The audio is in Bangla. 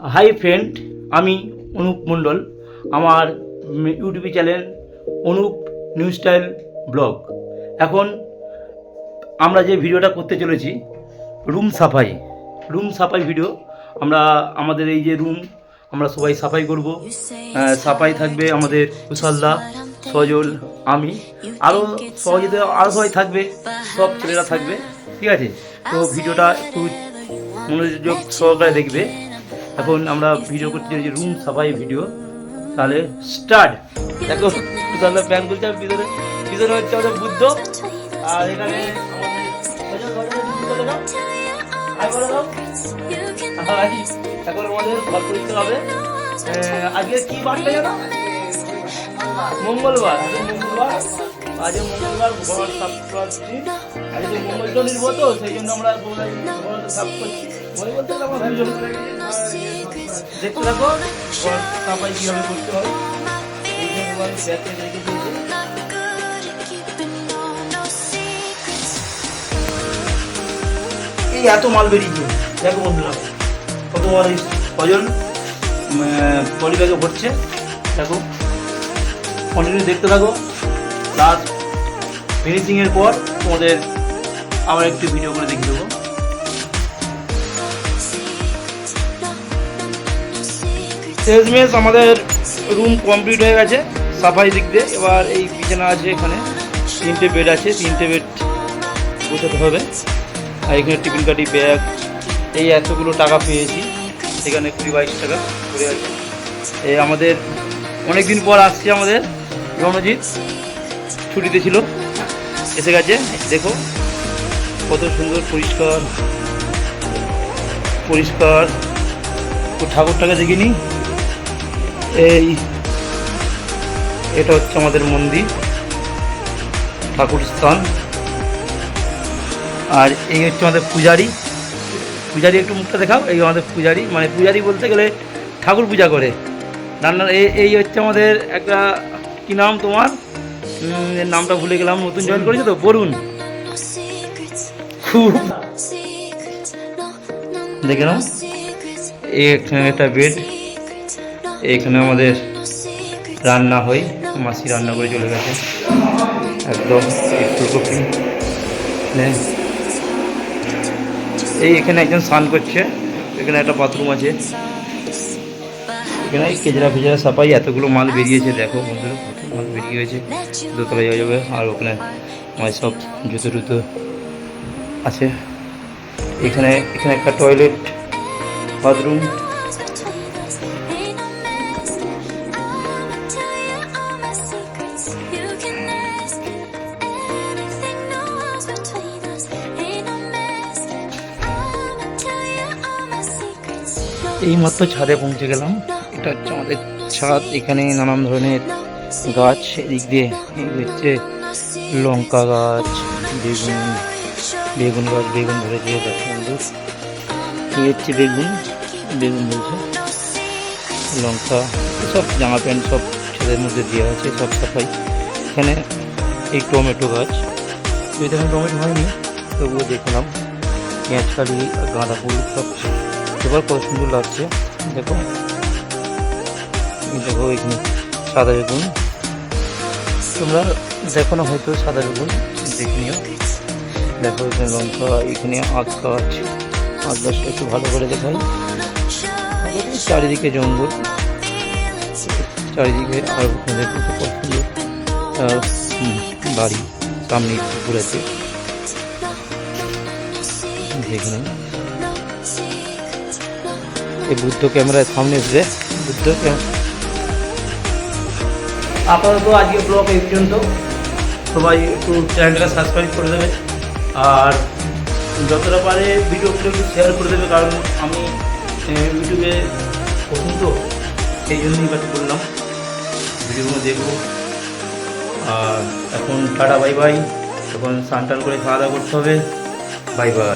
হাই ফ্রেন্ড আমি অনুপ মণ্ডল আমার YouTube channel Anup new style blog. এখন আমরা যে ভিডিওটা করতে চলেছি রুম সাফাই। রুম সাফাই ভিডিও আমরা আমাদের এই যে রুম আমরা সবাই সাফাই করব। আহ, সাফাই থাকবে আমাদের কুশালদা সজল আমি আরও সহযোগিতা আরও সবাই থাকবে সব ছেলেরা থাকবে ঠিক আছে? তো ভিডিওটা একটু মনোযোগ সহকারে দেখবে। এখন আমরা ভিডিও করতে চলেছি রুম সাফাই ভিডিও তাহলে স্টার্ট দেখো কুশালদা ব্যাংক বলছে ভিতরে ভিতরে হচ্ছে আমাদের বুদ্ধ। আর এখানে। এখন মঙ্গলবার মঙ্গলবার তো, সেই জন্য আমরা সাফ করছি। হয় এই এত মাল বেরিয়েছে দেখো বন্ধুরা কত বড় এই কজন পলি ব্যাগে ভরছে দেখো কন্টিনিউ দেখতে থাকো লাস্ট ফিনিশিংয়ের পর তোমাদের আবার একটু ভিডিও করে দেখিয়ে দেবো শেষমেশ আমাদের রুম কমপ্লিট হয়ে গেছে। সাফাই দিক দিয়ে। এবার এই বিছানা আছে এখানে। তিনটে বেড আছে। তিনটে বেড গোছাতে হবে। আর এখানে টিফিন কাটি, ব্যাগ। এই এতগুলো টাকা পেয়েছি। এখানে কুড়ি বাইশ টাকা করে আছে। এই আমাদের অনেক দিন পর আসছে আমাদের রণজিৎ। ছুটিতে ছিল। এসে গেছে। দেখো কত সুন্দর পরিষ্কার। পরিষ্কার। ঠাকুরটাকে দেখিনি। এই এটা হচ্ছে আমাদের মন্দির ঠাকুর স্থান। আর এই হচ্ছে আমাদের পূজারি। পূজারি একটু মুখটা দেখাও এই আমাদের পূজারি। মানে পূজারি বলতে গেলে ঠাকুর পূজা করে। রান্নার এই এই হচ্ছে আমাদের একটা কি নাম তোমার? নামটা ভুলে গেলাম নতুন জয়েন করেছে তো? বরুণ। খুব দেখে নাও। এই একটা বেড এখানে আমাদের রান্না হয়, মাসি রান্না করে চলে গেছে। একদম ফুলকপি নে। এই এখানে একজন স্নান করছে, এখানে একটা বাথরুম আছে। এখানে কেজরা ফেজরা সাপাই এতগুলো মাল বেরিয়েছে, দেখো বন্ধুরা, কত মাল বেরিয়ে গেছে। দোতলায় যাওয়া যাবে, আর ওখানে আমার সব জুতো টুতো আছে। এখানে এখানে একটা টয়লেট বাথরুম এই মাত্র ছাদে পৌঁছে গেলাম। এটা হচ্ছে আমাদের ছাদ। এখানে নানান ধরনের গাছ, এদিক দিয়ে হচ্ছে লঙ্কা গাছ, বেগুন বেগুন গাছ, বেগুন ধরেছে, দেখো বন্ধু। এই হচ্ছে বেগুন বেগুন ধরেছে। লঙ্কা, সব জামা প্যান্ট সব ছাদের মধ্যে দেওয়া আছে, সব সাফাই। এখানে এই টমেটো গাছ। যদি টমেটো হয়নি, তবুও দেখলাম। পেঁয়াজকালি গাঁদা ফুল সব এবার কত সুন্দর লাগছে। দেখো। দেখো, এখানে সাদা বেগুন। তোমরা দেখো না, হয়তো সাদা বেগুন দেখে নিও। দেখো, এখানে লঙ্কা, এখানে আখ গাছ। আখ গাছটা একটু ভালো করে দেখাই। চারিদিকে জঙ্গল। চারিদিকে আর দেখো, কত সুন্দর। বাড়ি সামনে পুকুর আছে দেখে এই বুদ্ধ ক্যামেরার সামনে এসে বুদ্ধ আপাতত আজকে ব্লগ এই পর্যন্ত। সবাই একটু চ্যানেলটা সাবস্ক্রাইব করে দেবে। আর যতটা পারে ভিডিওগুলো একটু শেয়ার করে দেবে, কারণ আমি ইউটিউবে প্রথম তো, সেই জন্যই কাজ করলাম। ভিডিওগুলো দেখব। আর এখন টাটা বাই বাই এখন স্নান টান করে খাওয়া দাওয়া করতে হবে। Bye bye